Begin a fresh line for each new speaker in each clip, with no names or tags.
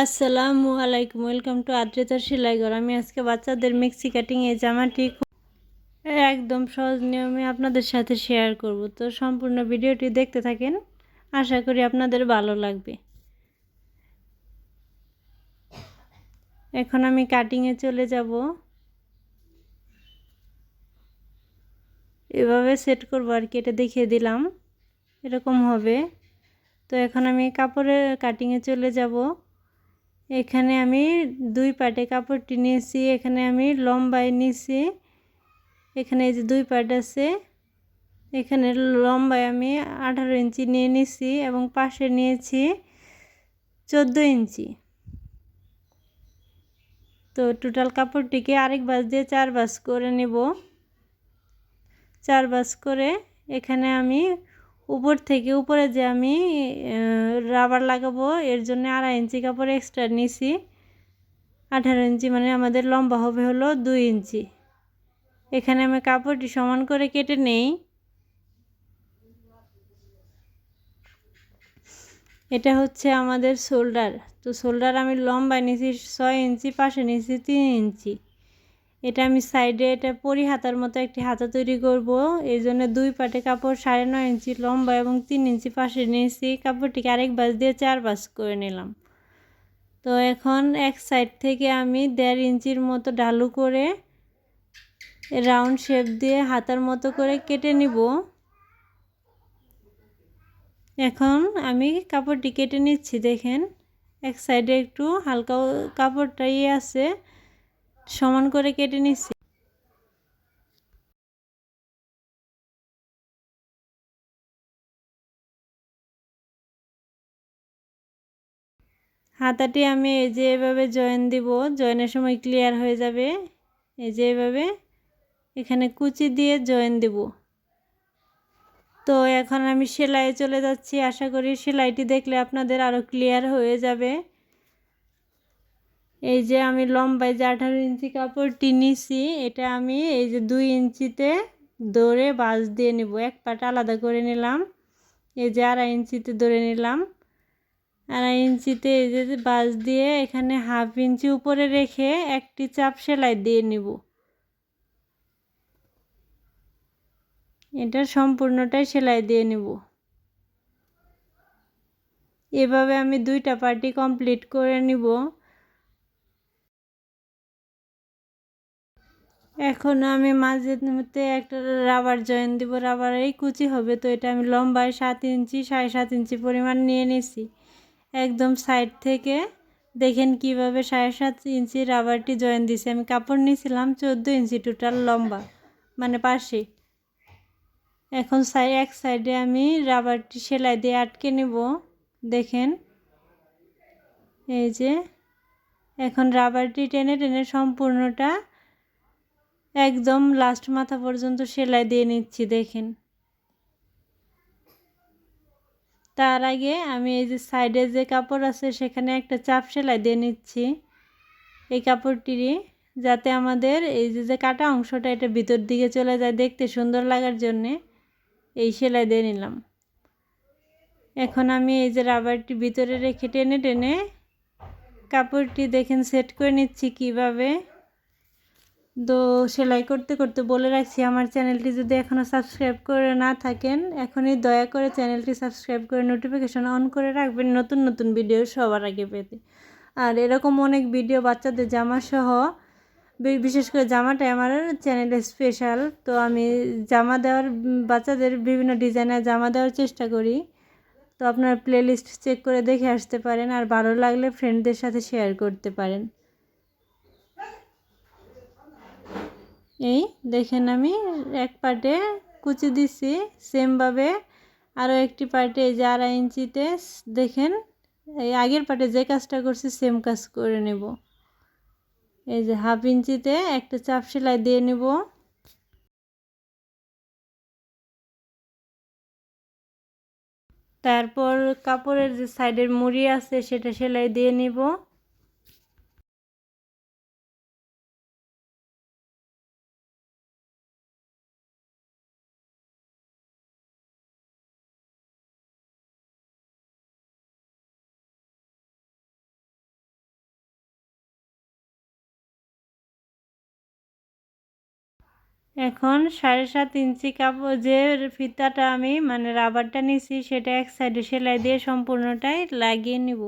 আসসালামু আলাইকুম, welcome to আদ্রিতার সেলাইঘর আমি আজকে বাচ্চাদের মিক্সি কাটিং এই জামাটি একদম সহজ নিয়মে আপনাদের সাথে শেয়ার করব। তো সম্পূর্ণ ভিডিওটি দেখতে থাকেন, আশা করি আপনাদের ভালো লাগবে। এখন আমি কাটিংয়ে চলে যাব। এভাবে সেট করব আর কি, এটা দেখিয়ে দিলাম। এরকম হবে। তো এখন আমি কাপড়ের কাটিংয়ে চলে যাব। এখানে আমি দুই পাটে কাপড়টি নিয়েছি, এখানে আমি লম্বায় নিয়েছি, এখানে এই যে দুই পাট আছে, এখানে লম্বায় আমি আঠারো ইঞ্চি নিয়ে নিছি এবং পাশে নিয়েছি চোদ্দ ইঞ্চি। তো টোটাল কাপড়টিকে আরেক বাস দিয়ে চার বাস করে নেব। চার বাস করে এখানে আমি উপর থেকে উপরে যে আমি রাবার লাগাবো, এর জন্য আড়াই ইঞ্চি কাপড় এক্সট্রা নিছি। আঠারো ইঞ্চি মানে আমাদের লম্বা হবে হলো দুই ইঞ্চি। এখানে আমি কাপড়টি সমান করে কেটে নেই। এটা হচ্ছে আমাদের শোল্ডার তো শোল্ডার আমি লম্বায় নিয়েছি ছয় ইঞ্চি, পাশে নিয়েছি তিন ইঞ্চি। এটা আমি সাইডে এটা পরি হাতার মতো একটি হাতা তৈরি করব। এই জন্য দুই পাটে কাপড় সাড়ে নয় ইঞ্চি লম্বা এবং তিন ইঞ্চি পাশে নিয়েছি কাপড়টিকে আরেক বাস দিয়ে চার বাস করে নিলাম। তো এখন এক সাইড থেকে আমি দেড় ইঞ্চির মতো ডালু করে রাউন্ড শেপ দিয়ে হাতার মতো করে কেটে নিব। এখন আমি কাপড়টি কেটে নিচ্ছি, দেখেন। এক সাইডে একটু হালকা কাপড়টাই আছে। সমান করে কেটে নিচ্ছি হাতাটি আমি এই যে এভাবে জয়েন দিব জয়েনের সময় ক্লিয়ার হয়ে যাবে। এই যে এভাবে এখানে কুচি দিয়ে জয়েন দিব। তো এখন আমি সেলাইয়ে চলে যাচ্ছি। আশা করি সেলাইটি দেখলে আপনাদের আরও ক্লিয়ার হয়ে যাবে। এই যে আমি লম্বায় যে আঠারো ইঞ্চি কাপড়টি নিছি এটা আমি এই যে দুই ইঞ্চিতে দৌড়ে বাস দিয়ে নেব। এক পাটা আলাদা করে নিলাম। এই যে আড়াই ইঞ্চিতে ধরে নিলাম। আড়াই ইঞ্চিতে এই যে বাস দিয়ে এখানে হাফ ইঞ্চি উপরে রেখে একটি চাপ সেলাই দিয়ে নিব। এটা সম্পূর্ণটাই সেলাই দিয়ে নিব। এভাবে আমি দুইটা পার্টি কমপ্লিট করে নিব। এখন আমি মাঝে মধ্যে একটা রাবার জয়েন দিব। রাবার এই কুচি হবে, তো এটা আমি লম্বায় সাত ইঞ্চি, সাড়ে সাত ইঞ্চি পরিমাণ নিয়ে নিছি। একদম সাইড থেকে দেখেন কীভাবে সাড়ে সাত ইঞ্চি রাবারটি জয়েন দিছি। আমি কাপড় নিয়েছিলাম চোদ্দ ইঞ্চি টোটাল লম্বা মানে পাশে। এখন সাই এক সাইডে আমি রাবারটি সেলাই দিয়ে আটকে নেব। দেখেন, এই যে, এখন রাবারটি টেনে টেনে সম্পূর্ণটা একদম লাস্ট মাথা পর্যন্ত সেলাই দিয়ে নিচ্ছি, দেখেন। তার আগে আমি এই যে সাইডে যে কাপড় আছে, সেখানে একটা চাপ সেলাই দিয়ে নিচ্ছি। এই কাপড়টিরই যাতে আমাদের এই যে যে কাটা অংশটা, এটা ভিতর দিকে চলে যায় দেখতে সুন্দর লাগার জন্যে, এই সেলাই দিয়ে নিলাম। এখন আমি এই যে রাবারটি ভিতরে রেখে টেনে টেনে কাপড়টি দেখেন সেট করে নিচ্ছি কীভাবে। তো সেলাই করতে করতে বলে রাখছি, আমার চ্যানেলটি যদি এখনও সাবস্ক্রাইব করে না থাকেন, এখনই দয়া করে চ্যানেলটি সাবস্ক্রাইব করে নোটিফিকেশান অন করে রাখবেন নতুন নতুন ভিডিও সবার আগে পেতে। আর এরকম অনেক ভিডিও বাচ্চাদের জামা সহ বিশেষ করে জামাটা আমার চ্যানেলে স্পেশাল তো আমি জামা দেওয়ার, বাচ্চাদের বিভিন্ন ডিজাইনের জামা দেওয়ার চেষ্টা করি। তো আপনার প্লেলিস্ট চেক করে দেখে আসতে পারেন, আর ভালো লাগলে ফ্রেন্ডদের সাথে শেয়ার করতে পারেন। এই দেখেন আমি এক পার্টে কুচি দিছি সেমভাবে আরও একটি পার্টে এই যে আড়াই ইঞ্চিতে দেখেন এই আগের পার্টে যে কাজটা করছি সেম কাজ করে নেব। এই যে হাফ ইঞ্চিতে একটা চাপ সেলাই দিয়ে নেব। তারপর কাপড়ের যে সাইডের মুড়ি আছে সেটা সেলাই দিয়ে নিব। এখন সাড়ে সাত ইঞ্চি কাপড় যে ফিতাটা আমি মানে রাবারটা নিছি, সেটা এক সাইডে সেলাই দিয়ে সম্পূর্ণটাই লাগিয়ে নিব।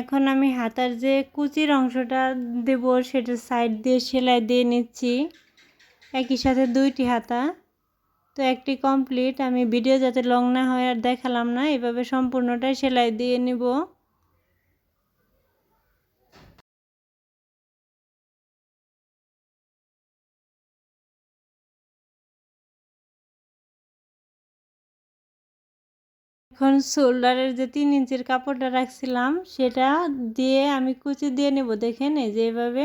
এখন আমি হাতার যে কুচির অংশটা দেব, সেটা সাইড দিয়ে সেলাই দিয়ে নিচ্ছি। একই সাথে দুইটি হাতা। তো একটি কমপ্লিট। আমি ভিডিও যাতে লং না হয় আর দেখালাম না, এভাবে সম্পূর্ণটাই সেলাই দিয়ে নিব। এখন শোল্ডারের যে তিন ইঞ্চির কাপড়টা রাখছিলাম, সেটা দিয়ে আমি কুচি দিয়ে নেব, দেখেন এই যে এভাবে।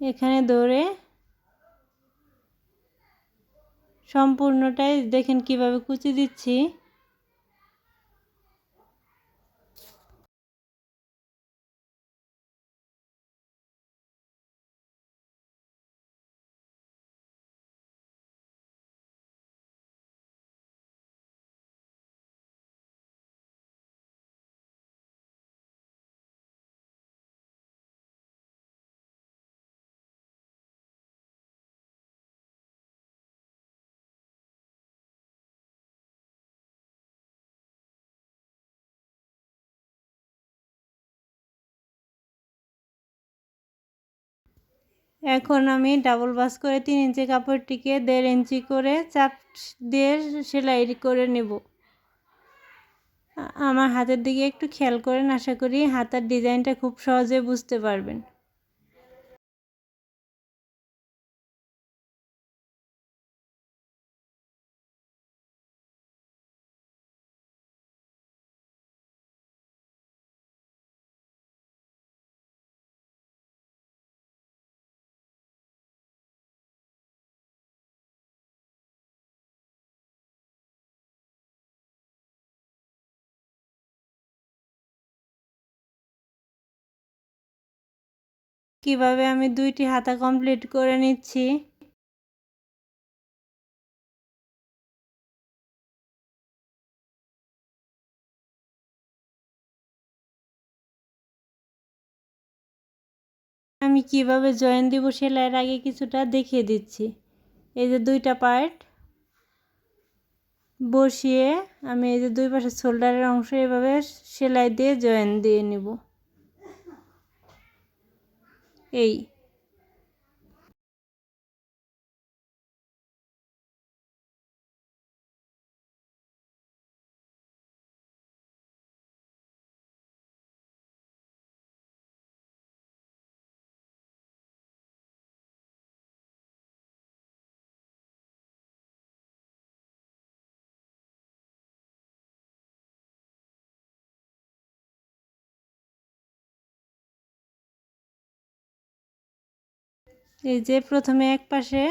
এখানে ধরে সম্পূর্ণটাই দেখেন কীভাবে কুচি দিচ্ছি। এখন আমি ডাবল বাস করে তিন ইঞ্চি কাপড়টিকে দেড় ইঞ্চি করে চাপ দিয়ে সেলাই করে নেব। আমার হাতের দিকে একটু খেয়াল করেন, আশা করি হাতের ডিজাইনটা খুব সহজে বুঝতে পারবেন। কীভাবে আমি দুইটি হাতা কমপ্লিট করে নিচ্ছি? আমি কীভাবে জয়েন দিব সেলাইয়ের আগে কিছুটা দেখিয়ে দিচ্ছি। এই যে দুইটা পার্ট বসিয়ে আমি এই যে দুই পাশে শোল্ডারের অংশ এভাবে সেলাই দিয়ে জয়েন দিয়ে নিব। এই এই যে প্রথমে এক পাশে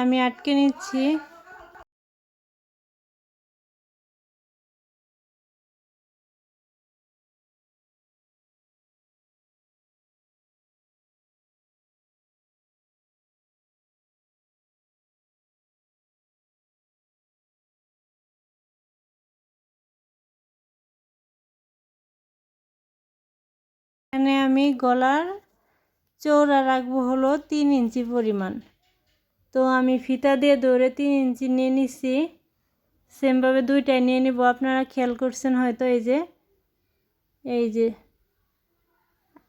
আমি আটকে নিচ্ছি। এখানে আমি গলার চৌড়া রাখব হলো তিন ইঞ্চি পরিমাণ। তো আমি ফিতা দিয়ে ধরে তিন ইঞ্চি নিয়ে নিচ্ছি সেমভাবে দুইটাই নিয়ে নিব। আপনারা খেয়াল করছেন হয়তো এই যে এই যে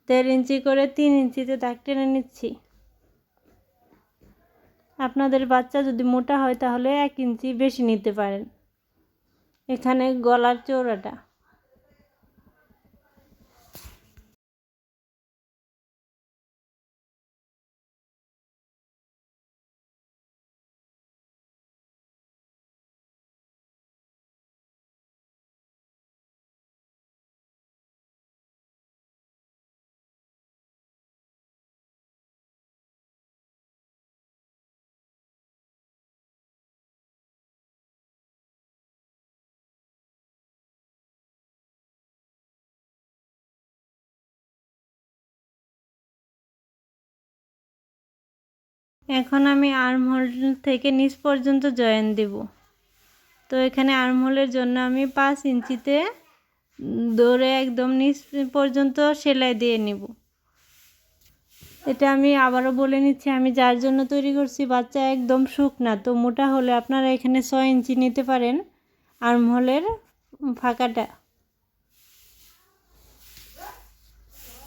দেড় ইঞ্চি করে তিন ইঞ্চিতে দাগ টেনে নিচ্ছি। আপনাদের বাচ্চা যদি মোটা হয় তাহলে এক ইঞ্চি বেশি নিতে পারেন। এখানে গলার চৌড়াটা এখন আমি আর্মহোল থেকে নিচ পর্যন্ত জয়েন দেব। তো এখানে আর্মহোলের জন্য আমি পাঁচ ইঞ্চিতে দৌড়ে একদম নিচ পর্যন্ত সেলাই দিয়ে নিব। এটা আমি আবারও বলে নিচ্ছি, আমি যার জন্য তৈরি করছি বাচ্চা একদম শুকনা, তো মোটা হলে আপনারা এখানে ছয় ইঞ্চি নিতে পারেন আর্মহোলের ফাঁকাটা।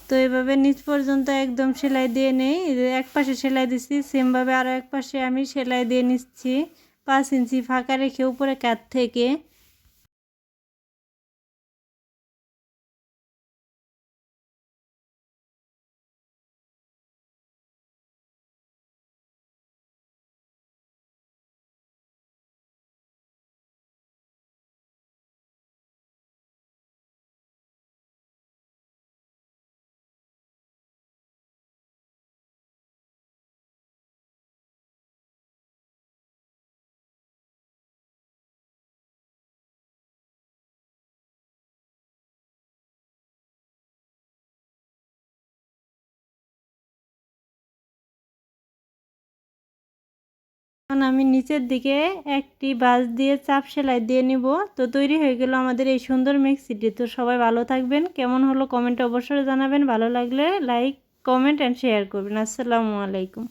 তো এভাবে নিচ পর্যন্ত একদম সেলাই দিয়ে নেই। এক পাশে সেলাই দিচ্ছি সেমভাবে আরও এক পাশে আমি সেলাই দিয়ে নিচ্ছি। পাঁচ ইঞ্চি ফাঁকা রেখে উপরে কাত থেকে। এখন আমি নিচের দিকে একটি বাস দিয়ে চাপ সেলাই দিয়ে নিব। তো তৈরি হয়ে গেল আমাদের এই সুন্দর মিক্সিটি তো সবাই ভালো থাকবেন, কেমন হলো কমেন্ট অবশ্যই জানাবেন। ভালো লাগলে লাইক, কমেন্ট অ্যান্ড শেয়ার করবেন। আসসালামু আলাইকুম।